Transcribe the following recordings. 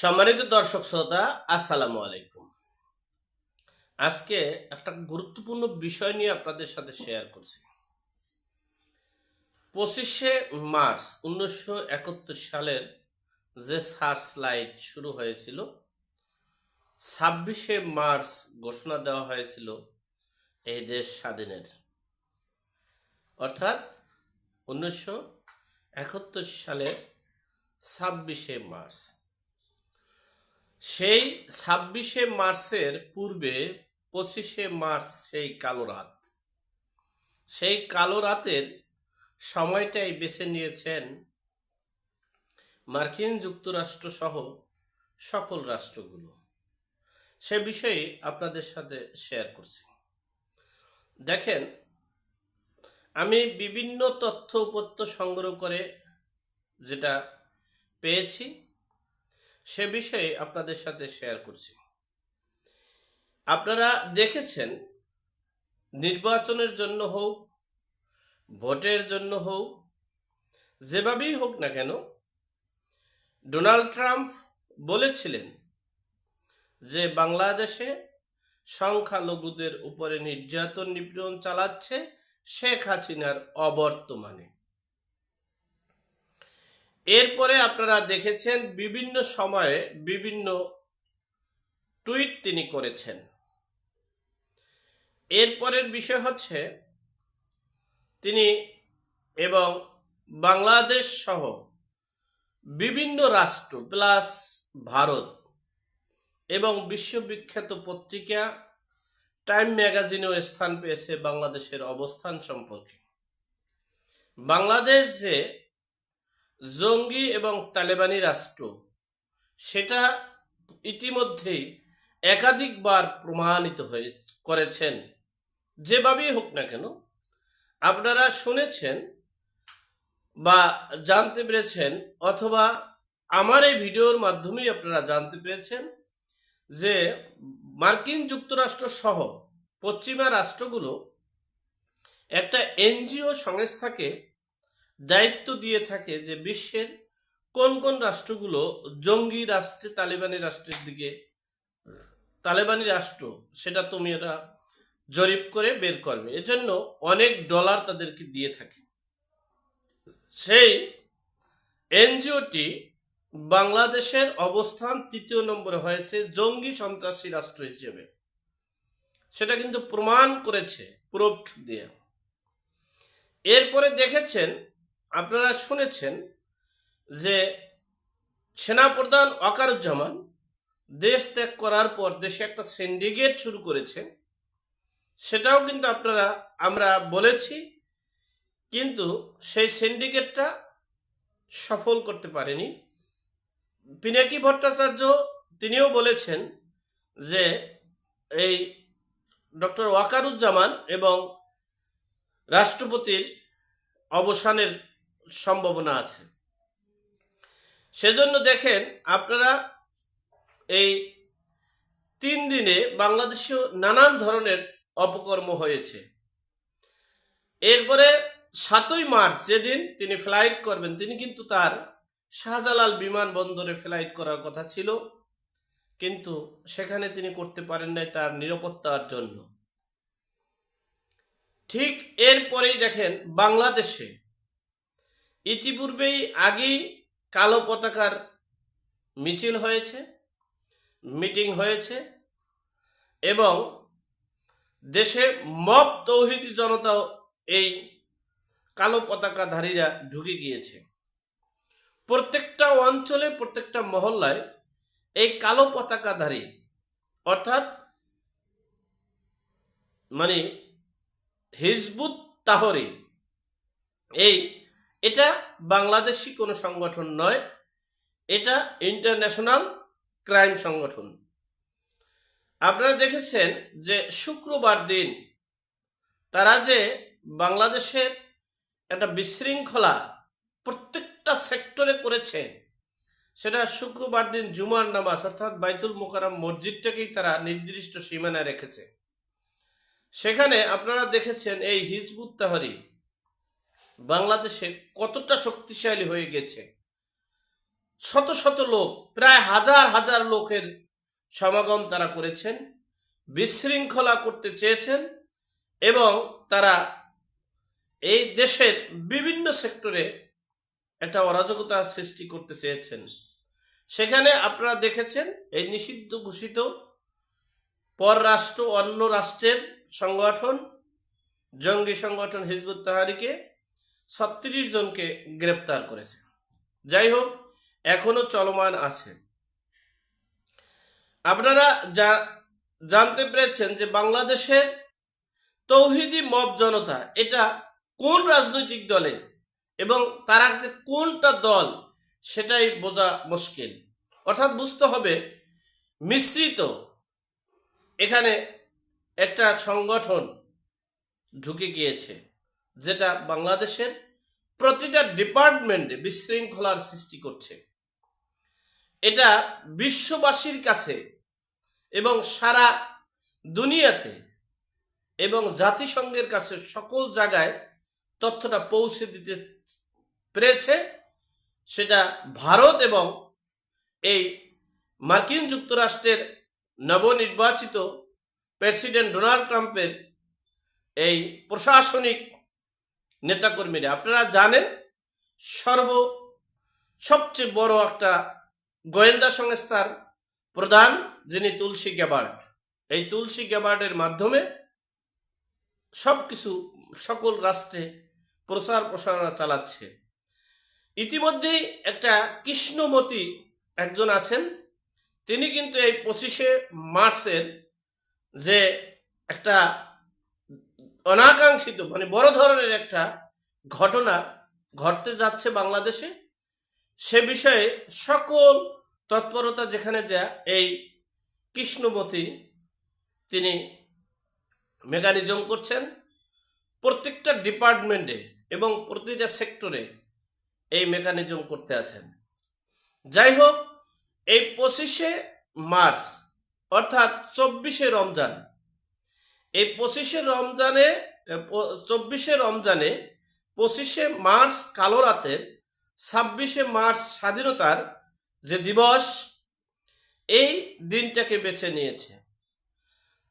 সম্মানিত দর্শক শ্রোতা, আসসালামু আলাইকুম। আজকে একটা গুরুত্বপূর্ণ বিষয় নিয়ে আপনাদের সাথে শেয়ার করছি। পঁচিশে মার্চ উনিশশো একাত্তর সালের যে সার্চ লাইট শুরু হয়েছিল, ছাব্বিশে মার্চ ঘোষণা দেওয়া হয়েছিল এই দেশ স্বাধীনের। অর্থাৎ উনিশশো একাত্তর সালে ছাব্বিশে মার্চ। সেই ছাব্বিশে মার্চের পূর্বে পঁচিশে মার্চ সেই কালো রাত। সেই কালো রাতের সময়টাই বেছে নিয়েছেন মার্কিন যুক্তরাষ্ট্র সহ সকল রাষ্ট্রগুলো। সে বিষয়ে আপনাদের সাথে শেয়ার করছি। দেখেন, আমি বিভিন্ন তথ্য উপত্য সংগ্রহ করে যেটা পেয়েছি সে বিষয়ে আপনাদের সাথে শেয়ার করছি। আপনারা দেখেছেন, নির্বাচনের জন্য হোক, ভোটের জন্য হোক, যেভাবেই হোক না কেন, ডোনাল্ড ট্রাম্প বলেছিলেন যে বাংলাদেশে সংখ্যালঘুদের উপরে নির্যাতন, নিপীড়ন চালাচ্ছে শেখ হাসিনার অবর্তমানে। এরপরে আপনারা দেখেছেন বিভিন্ন সময়ে বিভিন্ন টুইট তিনি করেছেন। এরপরের বিষয় হচ্ছে, তিনি এবং বাংলাদেশ সহ বিভিন্ন রাষ্ট্র প্লাস ভারত এবং বিশ্ববিখ্যাত পত্রিকা টাইম ম্যাগাজিনেও স্থান পেয়েছে বাংলাদেশের অবস্থান সম্পর্কে। বাংলাদেশ যে জঙ্গি এবং তালেবানি রাষ্ট্র। সেটা ইতিমধ্যেই একাধিকবার প্রমাণিত হয়ে করেছেন। যেভাবেই হোক না কেন, আপনারা শুনেছেন বা জানতে পেরেছেন অথবা আমার এই ভিডিওর মাধ্যমেই আপনারা জানতে পেরেছেন যে মার্কিন যুক্তরাষ্ট্র সহ পশ্চিমা রাষ্ট্রগুলো একটা এনজিও সংস্থাকে দায়িত্ব দিয়ে থাকে যে বিশ্বের কোন কোন রাষ্ট্রগুলো জঙ্গি রাষ্ট্রে, তালেবানি রাষ্ট্রের দিকে, তালেবানি রাষ্ট্র, সেটা তুমি এটা জরিপ করে বের করবে। এজন্য অনেক ডলার তাদেরকে দিয়ে থাকে। সেই এনজিওটি বাংলাদেশের অবস্থান তৃতীয় নম্বরে হয়েছে জঙ্গি সন্ত্রাসী রাষ্ট্র হিসেবে। সেটা কিন্তু প্রমাণ করেছে প্রুফ দিয়ে। এরপরে দেখেছেন আপনারা শুনেছেন যে সেনাপ্রধান ওয়াকারুজ্জামান দেশ ত্যাগ করার পর দেশে একটা সিন্ডিকেট শুরু করেছে। সেটাও কিন্তু আপনারা, আমরা বলেছি, কিন্তু সেই সিন্ডিকেটটা সফল করতে পারেনি। পিনাকি ভট্টাচার্য তিনিও বলেছেন যে এই ডক্টর ওয়াকারুজ্জামান এবং রাষ্ট্রপতির অবসানের সম্ভাবনা আছে। সেজন্য দেখেন আপনারা এই তিন দিনে বাংলাদেশেও নানান ধরনের অপকর্ম হয়েছে। এরপরে সাতই মার্চ যেদিন তিনি ফ্লাইট করবেন, তিনি কিন্তু তার শাহজালাল বিমানবন্দরে ফ্লাইট করার কথা ছিল, কিন্তু সেখানে তিনি করতে পারেন নাই তার নিরাপত্তার জন্য। ঠিক এরপরেই দেখেন বাংলাদেশে ইতিপূর্বেই আগেই কালো পতাকার মিছিল হয়েছে, মিটিং হয়েছে এবং দেশে মব তৌহিদি জনতাও এই কালো পতাকাধারীরা ঢুকে গিয়েছে। প্রত্যেকটা অঞ্চলে, প্রত্যেকটা মহল্লায় এই কালো পতাকাধারী, অর্থাৎ মানে হিজবুত তাহরি, এই এটা বাংলাদেশি কোনো সংগঠন নয়, এটা ইন্টারন্যাশনাল ক্রাইম সংগঠন। আপনারা দেখেছেন যে শুক্রবার দিন তারা যে বাংলাদেশের একটা বিশৃঙ্খলা প্রত্যেকটা সেক্টরে করেছে, সেটা শুক্রবার দিন জুমার নামাজ, অর্থাৎ বাইতুল মোকারাম মসজিদটাকেই তারা নির্দিষ্ট সীমানায় রেখেছে। সেখানে আপনারা দেখেছেন এই হিজবুত তাহরি বাংলাদেশে কতটা শক্তিশালী হয়ে গেছে? শত শত লোক, প্রায় হাজার হাজার লোকের সমাগম তারা করেছেন, বিশৃঙ্খলা করতে চেয়েছেন এবং তারা এই দেশের বিভিন্ন সেক্টরে একটা অরাজকতা সৃষ্টি করতে চেয়েছেন। সেখানে আপনারা দেখেছেন, এই নিষিদ্ধ ঘোষিত পররাষ্ট্র অন্য রাষ্ট্রের সংগঠন, জঙ্গি সংগঠন হিজবুত তাহারিকে ছত্রিশ জনকে গ্রেপ্তার করেছে। যাই হোক, এখনও চলমান আছে। আপনারা যা জানতে পেরেছেন যে বাংলাদেশের তৌহিদি মব জনতা এটা কোন রাজনৈতিক দলের এবং তারা কোনটা দল, সেটাই বোঝা মুশকিল। অর্থাৎ বুঝতে হবে, মিশ্রিত এখানে একটা সংগঠন ঢুকে গিয়েছে। যেটা বাংলাদেশের প্রতিটা ডিপার্টমেন্টে বিশৃঙ্খলার সৃষ্টি করছে। এটা বিশ্ববাসীর কাছে এবং সারা দুনিয়াতে এবং জাতিসংঘের কাছে সকল জায়গায় তথ্যটা পৌঁছে দিতে পেরেছে। সেটা ভারত এবং এই মার্কিন যুক্তরাষ্ট্রের নবনির্বাচিত প্রেসিডেন্ট ডোনাল্ড ট্রাম্পের এই প্রশাসনিক নেতাকর্মীরা, আপনারা জানেন সর্ব সবচেয়ে বড় একটা গোয়েন্দা সংস্থার প্রধান যিনি তুলসী গ্যাবার্ড এই তুলসী গ্যাবার্ডের মাধ্যমে সব কিছু সকল রাষ্ট্রে প্রচার প্রসারণা চালাচ্ছে। ইতিমধ্যেই একটা কৃষ্ণমতী একজন আছেন, তিনি কিন্তু এই পঁচিশে মার্চের যে একটা অনাকাঙ্ক্ষিত মানে বড় ধরনের একটা ঘটনা ঘটতে যাচ্ছে বাংলাদেশে। সে বিষয়ে সকল তৎপরতা যেখানে যা, এই কৃষ্ণমতী তিনি মেকানিজম করছেন। প্রত্যেকটা ডিপার্টমেন্টে এবং প্রতিটা সেক্টরে এই মেকানিজম করতে আছেন। যাই হোক, এই পঁচিশে মার্চ, অর্থাৎ চব্বিশে রমজান এই পঁচিশে রমজানে চব্বিশে রমজানে পঁচিশে মার্চ কালো রাতের ছাব্বিশে মার্চ স্বাধীনতার যে দিবস, এই দিনটাকে বেছে নিয়েছে।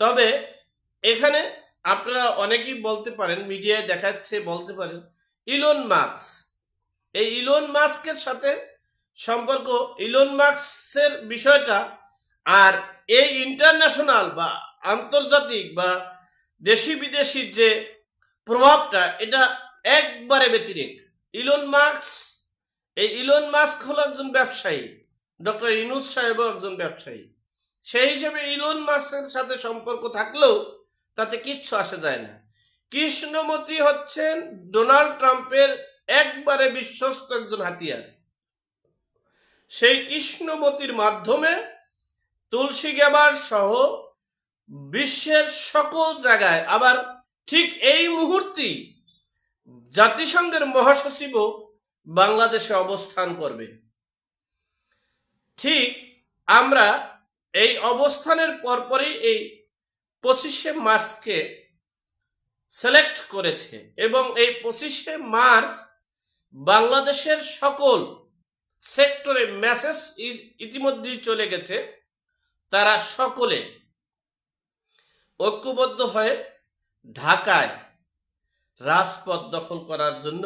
তবে এখানে আপনারা অনেকেই বলতে পারেন, মিডিয়ায় দেখাচ্ছে, বলতে পারেন, ইলন মার্কস এই ইলন মাস্কের সাথে সম্পর্ক, ইলন মার্কসের বিষয়টা আর এই ইন্টারন্যাশনাল বা আন্তর্জাতিক বা দেশি বিদেশির যে প্রভাবটা, এটা একবারে ব্যতিরেক। ইলন মার্কস এই ইলন মাস্ক হলো একজন ব্যবসায়ী। ডক্টর ইনুজ সাহেবও একজন ব্যবসায়ী। সেই হিসেবে ইলন মাস্কের সাথে সম্পর্ক থাকলেও তাতে কিচ্ছু আসে যায় না। কৃষ্ণমতী হচ্ছেন ডোনাল্ড ট্রাম্পের একবারে বিশ্বস্ত একজন হাতিয়ার। সেই কৃষ্ণমতির মাধ্যমে তুলসী গেবার সহ বিশ্বের সকল জায়গায় আবার ঠিক এই মুহূর্তেই জাতিসংঘের মহাসচিবও বাংলাদেশে অবস্থান করবে। ঠিক আমরা এই অবস্থানের পরপরই এই পঁচিশে মার্চকে সিলেক্ট করেছে এবং এই পঁচিশে মার্চ বাংলাদেশের সকল সেক্টরে মেসেজ ইতিমধ্যেই চলে গেছে। তারা সকলে ঐক্যবদ্ধ হয়ে ঢাকায় রাজপথ দখল করার জন্য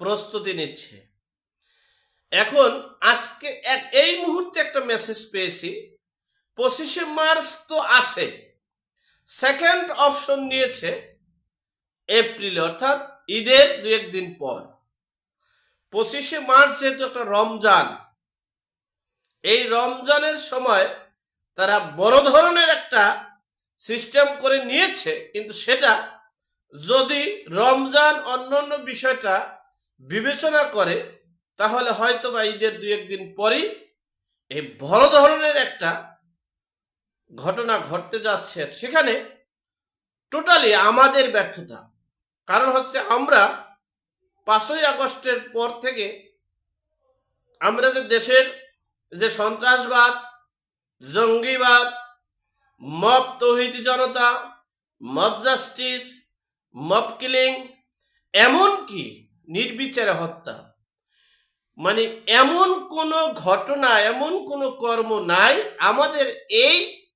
প্রস্তুতি নিচ্ছে। এখন আজকে এক এই মুহূর্তে একটা মেসেজ পেয়েছি। পঁচিশে মার্চ তো আছে। সেকেন্ড অপশন নিয়েছে এপ্রিল, অর্থাৎ ঈদের দু একদিন পর। পঁচিশে মার্চ যেহেতু একটা রমজান, এই রমজানের সময় তারা বড় ধরনের একটা সিস্টেম করে নিয়েছে, কিন্তু সেটা যদি রমজান অন্যান্য বিষয়টা বিবেচনা করে, তাহলে হয়তো বা ঈদের দু একদিন পরই এই বড় ধরনের একটা ঘটনা ঘটতে যাচ্ছে। সেখানে টোটালি আমাদের ব্যর্থতা। কারণ হচ্ছে আমরা পাঁচই আগস্টের পর থেকে আমরা যে দেশের যে সন্ত্রাসবাদ, জঙ্গিবাদ মব তৌহিদি জনতা, মব জাস্টিস, মব কিলিং, এমনকি নির্বিচারে হত্যা। মানে এমন কোনো ঘটনা, এমন কোনো কর্ম নাই, আমাদের এই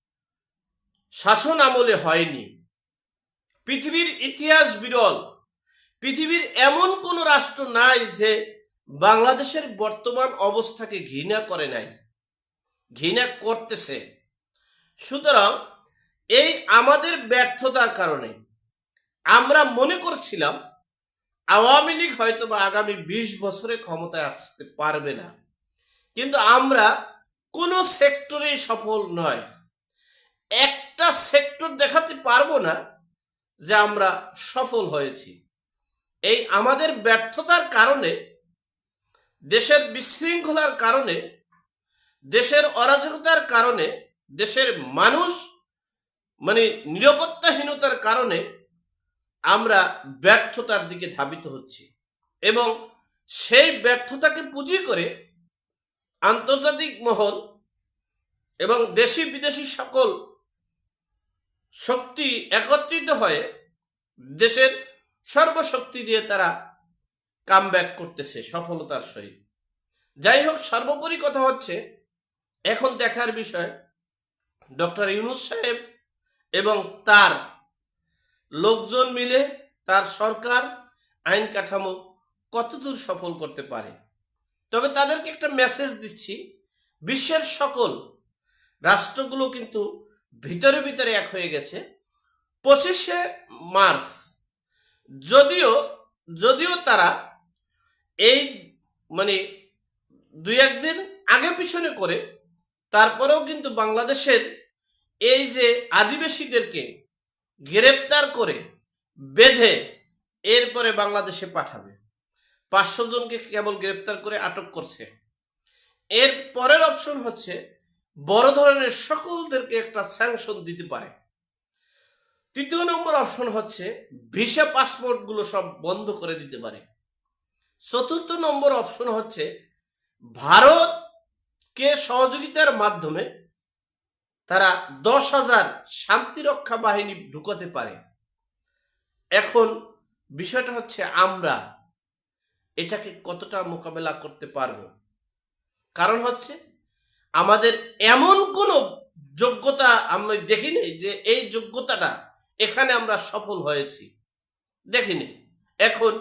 শাসন আমলে হয়নি। পৃথিবীর ইতিহাস বিরল। পৃথিবীর এমন কোনো রাষ্ট্র নাই যে বাংলাদেশের বর্তমান অবস্থাকে ঘৃণা করে নাই। ঘৃণা করতেছে। সুতরাং এই আমাদের ব্যর্থতার কারণে আমরা মনে করছিলাম আওয়ামী লীগ হয়তো বা আগামী বিশ বছরে ক্ষমতায় আসতে পারবে না। কিন্তু আমরা কোনো সেক্টরে সফল নয়। একটা সেক্টর দেখাতে পারব না যে আমরা সফল হয়েছি। এই আমাদের ব্যর্থতার কারণে, দেশের বিশৃঙ্খলার কারণে, দেশের অরাজকতার কারণে দেশের মানুষ মানে নিরাপত্তাহীনতার কারণে আমরা ব্যর্থতার দিকে ধাবিত হচ্ছি এবং সেই ব্যর্থতাকে পুঁজি করে আন্তর্জাতিক মহল এবং দেশি বিদেশি সকল শক্তি একত্রিত হয়ে দেশের সর্বশক্তি দিয়ে তারা কাম করতেছে সফলতার সহিত। যাই হোক, সর্বোপরি কথা হচ্ছে, এখন দেখার বিষয় ডক্টর ইউনুস সাহেব এবং তার লোকজন মিলে তার সরকার আইন কাঠামো কতদূর সফল করতে পারে? তবে তাদেরকে একটা মেসেজ দিচ্ছি। বিশ্বের সকল রাষ্ট্রগুলো কিন্তু ভিতরে ভিতরে এক হয়ে গেছে। পঁচিশে মার্চ, যদিও যদিও তারা এই মানে দুই একদিন আগে পিছনে করে তারপরেও কিন্তু বাংলাদেশের এই যে আদিবাসীদেরকে গ্রেপ্তার করে বেঁধে এরপরে বাংলাদেশে পাঠাবে। পাঁচশো জনকে কেবল গ্রেপ্তার করে আটক করছে। এর পরের অপশন হচ্ছে বড় ধরনের সকলদেরকে একটা স্যাংশন দিতে পারে। তৃতীয় নম্বর অপশন হচ্ছে ভিসা পাসপোর্টগুলো সব বন্ধ করে দিতে পারে। চতুর্থ নম্বর অপশন হচ্ছে ভারতকে সহযোগিতার মাধ্যমে তারা দশ হাজার শান্তিরক্ষা বাহিনী ঢুকাতে পারে? এখন বিষয়টা হচ্ছে আমরা এটাকে কতটা মোকাবেলা করতে পারব? কারণ হচ্ছে আমাদের এমন কোনো যোগ্যতা আমরা দেখিনি যে এই যোগ্যতাটা এখানে আমরা সফল হয়েছি। দেখিনি। এখন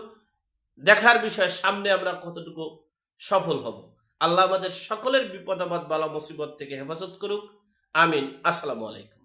দেখার বিষয় সামনে আমরা কতটুকু সফল হব? আল্লাহ আমাদের সকলের বিপদাবাদ বালা মুসিবত থেকে হেফাজত করুক। আমিন। আসসালামু আলাইকুম।